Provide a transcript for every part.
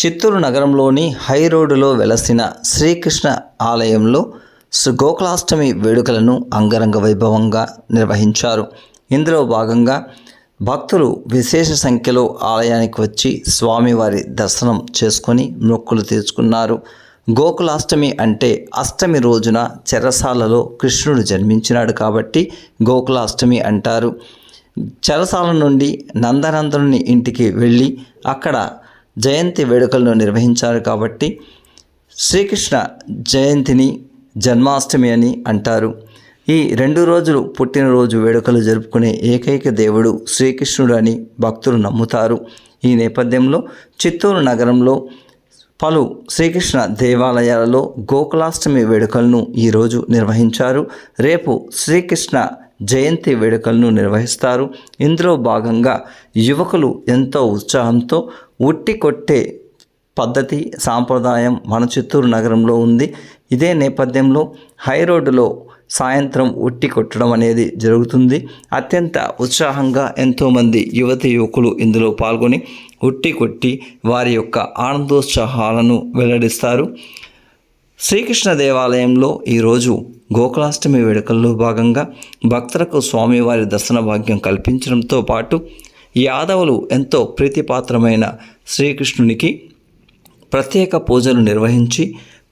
చిత్తూరు నగరంలోని హై రోడ్డులో వెలసిన శ్రీకృష్ణ ఆలయంలో శ్రీ గోకులాష్టమి వేడుకలను అంగరంగ వైభవంగా నిర్వహించారు. ఇందులో భాగంగా భక్తులు విశేష సంఖ్యలో ఆలయానికి వచ్చి స్వామివారి దర్శనం చేసుకొని మొక్కులు తీర్చుకున్నారు. గోకులాష్టమి అంటే అష్టమి రోజున చెరసాలలో కృష్ణుడు జన్మించినాడు కాబట్టి గోకులాష్టమి అంటారు. చెరసాల నుండి నందనందనుని ఇంటికి వెళ్ళి అక్కడ జయంతి వేడుకలను నిర్వహించారు కాబట్టి శ్రీకృష్ణ జయంతిని జన్మాష్టమి అని అంటారు. ఈ రెండు రోజులు పుట్టినరోజు వేడుకలు జరుపుకునే ఏకైక దేవుడు శ్రీకృష్ణుడు అని భక్తులు నమ్ముతారు. ఈ నేపథ్యంలో చిత్తూరు నగరంలో పలు శ్రీకృష్ణ దేవాలయాలలో గోకులాష్టమి వేడుకలను ఈరోజు నిర్వహించారు. రేపు శ్రీకృష్ణ జయంతి వేడుకలను నిర్వహిస్తారు. ఇందులో భాగంగా యువకులు ఎంతో ఉత్సాహంతో ఉట్టి కొట్టే పద్ధతి సాంప్రదాయం మన చిత్తూరు నగరంలో ఉంది. ఇదే నేపథ్యంలో హై రోడ్డులో సాయంత్రం ఉట్టి కొట్టడం అనేది జరుగుతుంది. అత్యంత ఉత్సాహంగా ఎంతోమంది యువతి యువకులు ఇందులో పాల్గొని ఉట్టి కొట్టి వారి యొక్క ఆనందోత్సాహాలను వెల్లడిస్తారు. శ్రీకృష్ణ దేవాలయంలో ఈరోజు గోకులాష్టమి వేడుకల్లో భాగంగా భక్తులకు స్వామివారి దర్శన భాగ్యం కల్పించడంతో పాటు యాదవులు ఎంతో ప్రీతిపాత్రమైన శ్రీకృష్ణునికి ప్రత్యేక పూజలు నిర్వహించి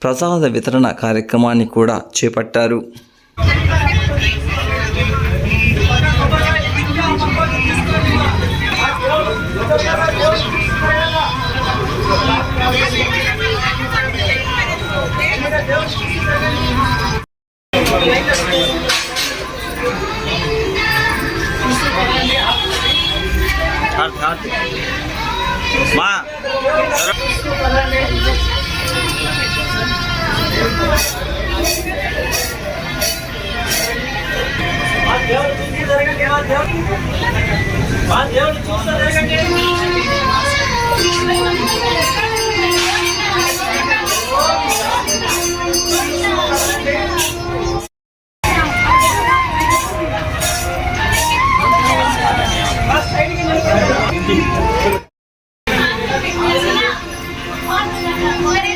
ప్రసాద వితరణ కార్యక్రమాన్ని కూడా చేపట్టారు. berangkat. Ma. Mas, ¡Gracias!